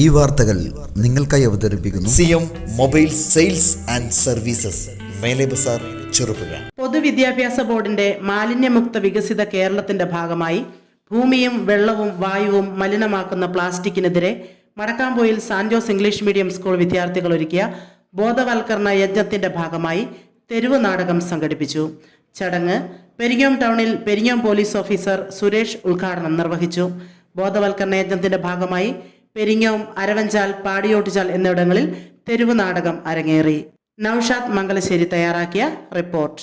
ഈ വാർത്തകൾ നിങ്ങൾക്കായി അവതരിപ്പിക്കുന്നു. C M mobile sales and services മേലെ ബസാർ ചെറുപുഴ പൊതുവിദ്യാഭ്യാസ ബോർഡിന്റെ മാലിന്യമുക്ത വികസിത കേരളത്തിന്റെ ഭാഗമായി ഭൂമിയും വെള്ളവും വായുവും മലിനമാക്കുന്ന പ്ലാസ്റ്റിക്കിനെതിരെ Madakkampoyil San Jose English medium school വിദ്യാർത്ഥികൾ ഒരുക്കിയ ബോധവൽക്കരണ യജ്ഞത്തിന്റെ ഭാഗമായി തെരുവ് നാടകം സംഘടിപ്പിച്ചു. ചടങ്ങ് പെരിങ്ങോം ടൗണിൽ പെരിങ്ങോം പോലീസ് ഓഫീസർ സുരേഷ് ഉദ്ഘാടനം നിർവഹിച്ചു. ബോധവൽക്കരണ യജ്ഞത്തിന്റെ ഭാഗമായി പെരിങ്ങോം അരവഞ്ചാൽ പാടിയോട്ടിച്ചാൽ എന്നിവിടങ്ങളിൽ തെരുവ് നാടകം അരങ്ങേറി. നൌഷാദ് മംഗലശ്ശേരി തയ്യാറാക്കിയ റിപ്പോർട്ട്.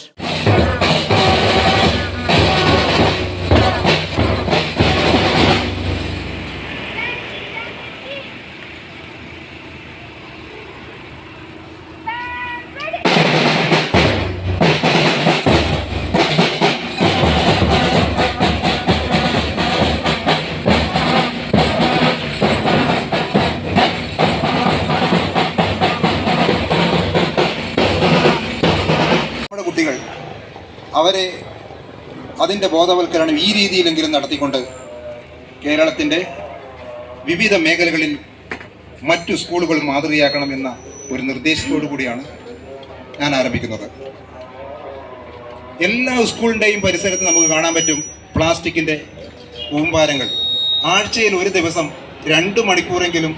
കുട്ടികൾ അവരെ അതിന്റെ ബോധവൽക്കരണം ഈ രീതിയിലെങ്കിലും നടത്തിക്കൊണ്ട് കേരളത്തിന്റെ വിവിധ മേഖലകളിൽ മറ്റു സ്കൂളുകൾ മാതൃകയാക്കണമെന്ന ഒരു നിർദ്ദേശത്തോടു കൂടിയാണ് ഞാൻ ആരംഭിക്കുന്നത്. എല്ലാ സ്കൂളിന്റെയും പരിസരത്ത് നമുക്ക് കാണാൻ പറ്റും പ്ലാസ്റ്റിക്കിന്റെ കൂമ്പാരങ്ങൾ. ആഴ്ചയിൽ ഒരു ദിവസം രണ്ട് മണിക്കൂറെങ്കിലും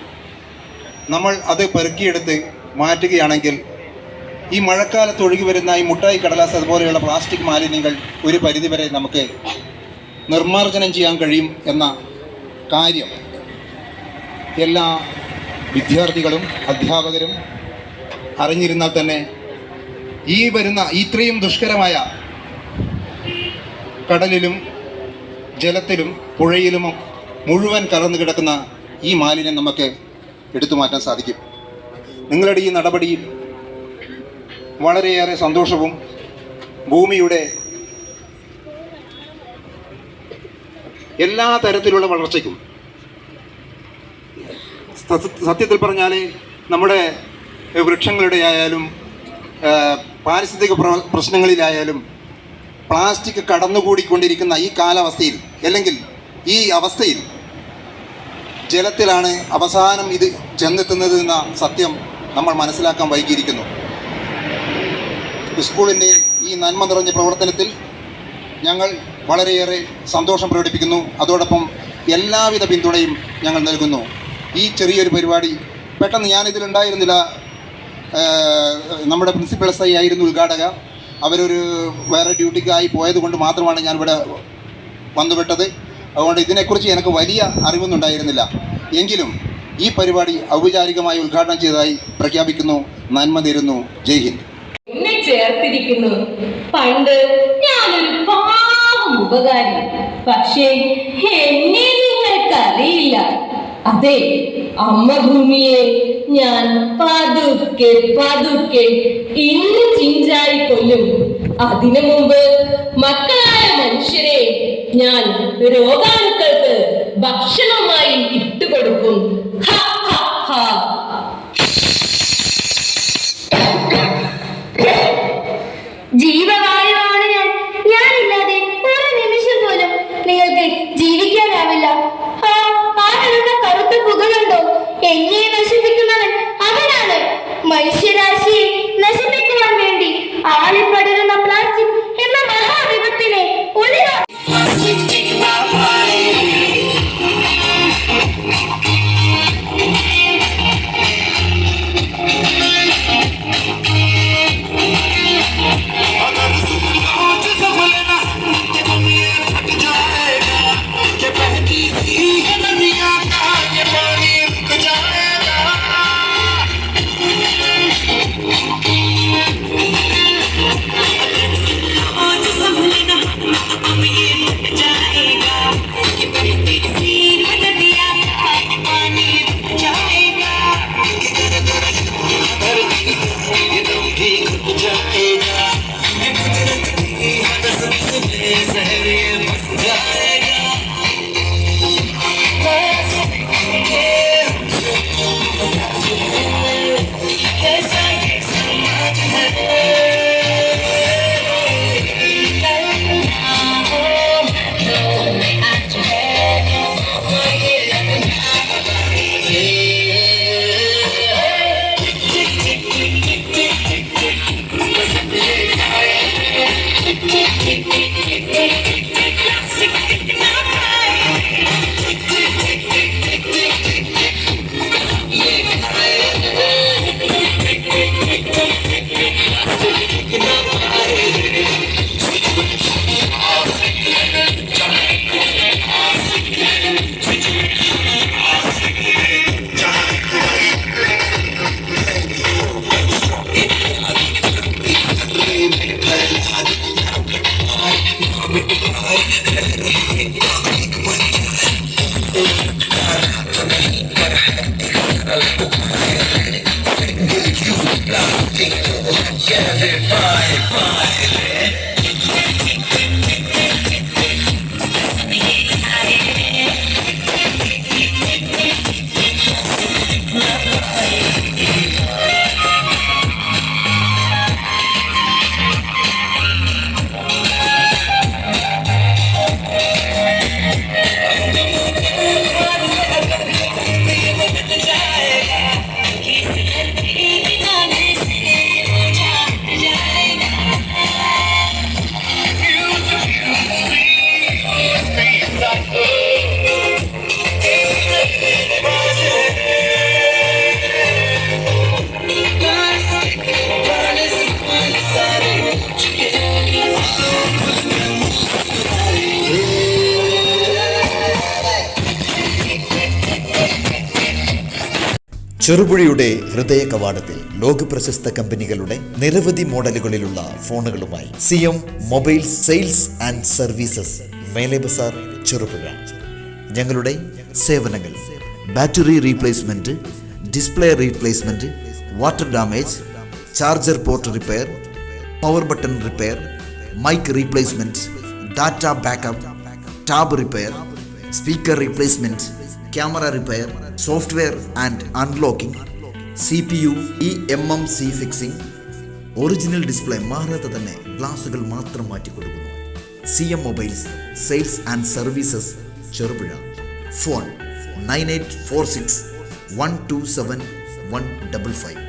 നമ്മൾ അത് പെറുക്കിയെടുത്ത് മാറ്റുകയാണെങ്കിൽ ഈ മഴക്കാലത്ത് ഒഴുകി വരുന്ന ഈ മുട്ടായി കടലാസ് അതുപോലെയുള്ള പ്ലാസ്റ്റിക് മാലിന്യങ്ങൾ ഒരു പരിധിവരെ നമുക്ക് നിർമ്മാർജനം ചെയ്യാൻ കഴിയും എന്ന കാര്യം എല്ലാ വിദ്യാർത്ഥികളും അധ്യാപകരും അറിഞ്ഞിരുന്നാൽ തന്നെ ഈ വരുന്ന ഇത്രയും ദുഷ്കരമായ കടലിലും ജലത്തിലും പുഴയിലും മുഴുവൻ കലർന്നു കിടക്കുന്ന ഈ മാലിന്യം നമുക്ക് എടുത്തു മാറ്റാൻ സാധിക്കും. നിങ്ങളുടെ ഈ നടപടിയിൽ വളരെയേറെ സന്തോഷവും ഭൂമിയുടെ എല്ലാ തരത്തിലുള്ള വളർച്ചയ്ക്കും. സത്യത്തിൽ പറഞ്ഞാൽ നമ്മുടെ വൃക്ഷങ്ങളുടെ ആയാലും പാരിസ്ഥിതിക പ്ര- പ്രശ്നങ്ങളിലായാലും പ്ലാസ്റ്റിക് കടന്നുകൂടിക്കൊണ്ടിരിക്കുന്ന ഈ കാലാവസ്ഥയിൽ അല്ലെങ്കിൽ ഈ അവസ്ഥയിൽ ജലത്തിലാണ് അവസാനം ഇത് ചെന്നെത്തുന്നത് എന്ന സത്യം നമ്മൾ മനസ്സിലാക്കാൻ വൈകിയിരിക്കുന്നു. സ്കൂളിന്റെ ഈ നന്മ നിറഞ്ഞ പ്രവർത്തനത്തിൽ ഞങ്ങൾ വളരെയേറെ സന്തോഷം പ്രകടിപ്പിക്കുന്നു. അതോടൊപ്പം എല്ലാവിധ പിന്തുണയും ഞങ്ങൾ നൽകുന്നു. ഈ ചെറിയൊരു പരിപാടി പെട്ടെന്ന് ഞാനിതിലുണ്ടായിരുന്നില്ല നമ്മുടെ പ്രിൻസിപ്പൽ എസ് ഐ ആയിരുന്നു ഉദ്ഘാടക. അവരൊരു വേറെ ഡ്യൂട്ടിക്കായി പോയത് കൊണ്ട് മാത്രമാണ് ഞാനിവിടെ വന്നുപെട്ടത്. അതുകൊണ്ട് ഇതിനെക്കുറിച്ച് എനിക്ക് വലിയ അറിവൊന്നും ഉണ്ടായിരുന്നില്ല എങ്കിലും ഈ പരിപാടി ഔപചാരികമായി ഉദ്ഘാടനം ചെയ്തതായി പ്രഖ്യാപിക്കുന്നു. നന്മ തരുന്നു ജയ് ഹിന്ദ്. ചേർത്തിരിക്കുന്നു. പണ്ട് ഞാനൊരു പാവം ഉപകാരി. പക്ഷേ എന്നെ നിങ്ങൾക്കറിയില്ല. അതെ അമ്മ ഭൂമിയെ ഞാൻ പതുക്കെ പതുക്കെ ഇന്ന് ചിഞ്ചായി കൊല്ലും. അതിനു മുമ്പ് മക്കളായ മനുഷ്യരെ ഞാൻ രോഗാണുക്കൾക്ക് ഭക്ഷണമായി ഇട്ടുകൊടുക്കും. ഹാ. മനുഷ്യരാശിയെ നശിപ്പിക്കുവാൻ വേണ്ടി ആളിപ്പടരുന്ന Everybody ചെറുപുഴയുടെ ഹൃദയ കവാടത്തിൽ ലോക പ്രശസ്ത കമ്പനികളുടെ നിരവധി മോഡലുകളിലുള്ള ഫോണുകളുമായി C M mobile sales and services മേലെ ബസാർ ചെറുപുഴ. ഞങ്ങളുടെ സേവനങ്ങൾ battery replacement display replacement water damage charger port repair power button repair mic replacement data backup tab repair speaker replacement camera repair software and unlocking C P U E M M C fixing original display മാറാതെ തന്നെ ഗ്ലാസുകൾ മാത്രം മാറ്റി കൊടുക്കുന്നു C M mobiles sales and services Cherupuzha. Phone nine eight four six one two seven one double five.